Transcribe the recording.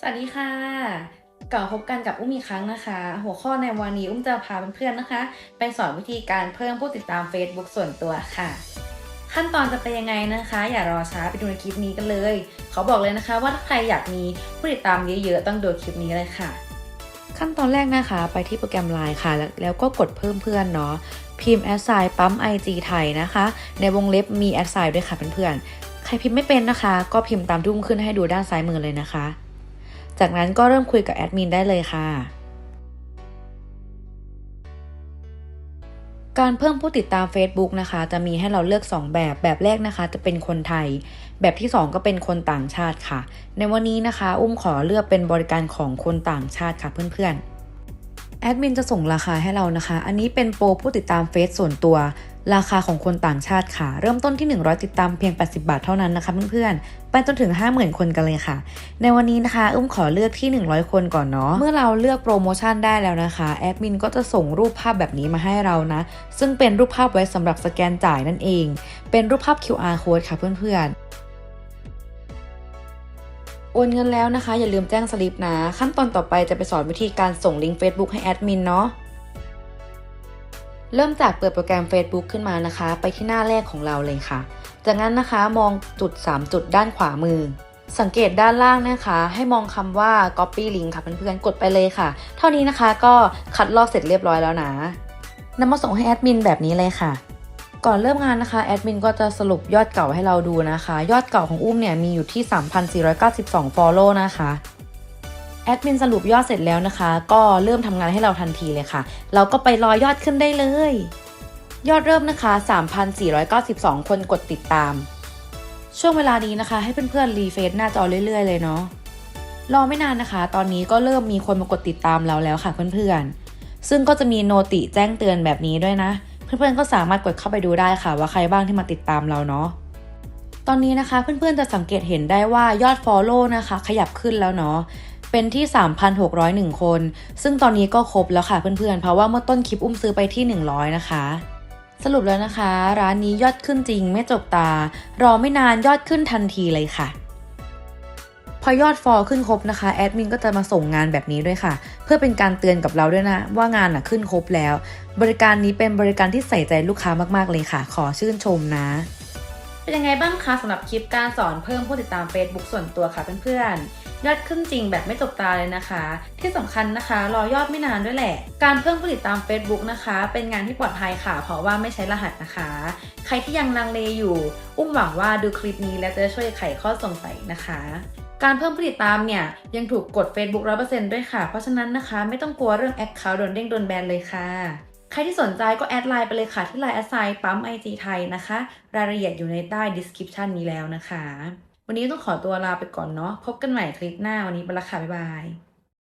สวัสดีค่ะกลับพบกันกับอุ้มอีกครั้งนะคะ หัวข้อในวันนี้อุ้มจะพาเพื่อนๆนะคะ ไปสอนวิธีการเพิ่มผู้ติดตาม Facebook ส่วนตัวค่ะ ขั้นตอนจะเป็นยังไงนะคะ อย่ารอช้าไปดูในคลิปนี้กันเลย เขาบอกเลยนะคะ ว่าถ้าใครอยากมีผู้ติดตามเยอะๆต้องดูคลิปนี้เลยค่ะ ขั้นตอนแรกนะคะ ไปที่โปรแกรม Line ค่ะ แล้วแล้วก็กดเพิ่มเพื่อนเนาะพิมพ์แอดไซน์ปั๊ม IG ไทยนะคะ ในวงเล็บมีแอดไซน์ด้วยค่ะเพื่อนๆใครพิมพ์ไม่เป็นนะคะ ก็พิมพ์ตามที่อุ้มขึ้นให้ดูด้านซ้ายมือเลยนะคะ จากนั้นก็เริ่มคุยกับแอดมินได้เลยค่ะ การเพิ่มผู้ติดตาม Facebook นะคะ จะมีให้เราเลือก 2 แบบ แบบแรกนะคะ จะเป็นคนไทย แบบที่ 2 ก็เป็นคนต่างชาติค่ะ ในวันนี้นะคะ อุ้มขอเลือกเป็นบริการของคนต่างชาติค่ะเพื่อนๆ แอดมินจะส่งราคาให้เรานะคะ อันนี้เป็นโปรผู้ติดตามเฟซส่วนตัว ราคาของคนต่างชาติค่ะ เริ่มต้นที่ 100 ติดตามเพียง 80 บาทเท่านั้นนะคะเพื่อนๆ ไปจนถึง 50,000 คนกันเลยค่ะ ในวันนี้นะคะอุ้มขอเลือกที่ 100 คนก่อนเนาะ เมื่อเราเลือกโปรโมชั่นได้แล้วนะคะ แอดมินก็จะส่งรูปภาพแบบนี้มาให้เรานะ ซึ่งเป็นรูปภาพไว้สำหรับสแกนจ่ายนั่นเอง เป็นรูปภาพ QR code ค่ะเพื่อนๆ โอนเงินแล้วนะคะ อย่าลืมแจ้งสลิปนะ ขั้นตอนต่อไปจะไปสอนวิธีการส่งลิงก์ Facebook ให้แอดมินเนาะเริ่มจากเปิดโปรแกรม Facebook ขึ้นมานะคะ ไปที่หน้าแรกของเราเลยค่ะ จากนั้นนะคะมองจุด 3 จุดด้านขวามือ สังเกตด้านล่างนะคะ ให้มองคำว่า copy link ค่ะเพื่อนๆกดไปเลยค่ะ เท่านี้นะคะก็คัดลอกเสร็จเรียบร้อยแล้วนะนำมาส่งให้แอดมินแบบนี้เลยค่ะ ก่อนเริ่มงานนะคะแอดมินก็จะสรุปยอดเก่าให้เราดูนะคะ ยอดเก่าของอุ้มเนี่ยมีอยู่ที่ 3,492 follow นะคะแอดมินสรุปยอดเสร็จแล้วนะคะ ก็เริ่มทำงานให้เราทันทีเลยค่ะ เราก็ไปรอยอดขึ้นได้เลย ยอดเริ่มนะคะ 3,492 คนกดติดตาม ช่วงเวลานี้นะคะ ให้เพื่อนๆรีเฟซหน้าจอเรื่อย ๆ เลยเนาะรอไม่นานนะคะ ตอนนี้ก็เริ่มมีคนมากดติดตามเราแล้วค่ะเพื่อนๆ ซึ่งก็จะมีโนติแจ้งเตือนแบบนี้ด้วยนะ เพื่อนๆก็สามารถกดเข้าไปดูได้ค่ะ ว่าใครบ้างที่มาติดตามเราเนาะตอนนี้นะคะเพื่อนๆจะสังเกตเห็นได้ว่ายอด Follow นะคะ ขยับขึ้นแล้วเนาะเป็นที่ 3,601 คน ซึ่งตอนนี้ก็ครบแล้วค่ะเพื่อนๆ เพราะว่าเมื่อต้นคลิปอุ้มซื้อไปที่ 100 นะคะ สรุปแล้วนะคะ ร้านนี้ยอดขึ้นจริงไม่จกตา รอไม่นานยอดขึ้นทันทีเลยค่ะ พอยอดฟอลขึ้นครบนะคะ แอดมินก็จะมาส่งงานแบบนี้ด้วยค่ะ เพื่อเป็นการเตือนกับเราด้วยนะ ว่างานน่ะขึ้นครบแล้ว บริการนี้เป็นบริการที่ใส่ใจลูกค้ามากๆเลยค่ะ ขอชื่นชมนะ เป็นยังไงบ้างคะสำหรับคลิปการสอนเพิ่มผู้ติดตาม Facebook ส่วนตัวค่ะเพื่อนๆยอดขึ้นจริงแบบไม่จบตาเลยนะคะ ที่สำคัญนะคะรอยอดไม่นานด้วยแหละ การเพิ่มผู้ติดตาม Facebook นะคะ เป็นงานที่ปลอดภัยค่ะ เพราะว่าไม่ใช้รหัสนะคะ ใครที่ยังลังเลอยู่ อุ้มหวังว่าดูคลิปนี้แล้วจะช่วยไขข้อสงสัยนะคะ การเพิ่มผู้ติดตามเนี่ยยังถูกกด Facebook 100%ด้วยค่ะ เพราะฉะนั้นนะคะ ไม่ต้องกลัวเรื่อง Account โดนเด้งโดนแบนเลยค่ะใครที่สนใจก็แอดไลน์ไปเลยค่ะ ที่ไลน์แอดไซน์ปั๊ม IG ไทยนะคะ รายละเอียดอยู่ในใต้ description นี้แล้วนะคะ วันนี้ต้องขอตัวลาไปก่อนเนาะพบกันใหม่คลิปหน้าวันนี้ไปละค่ะ บ๊ายบาย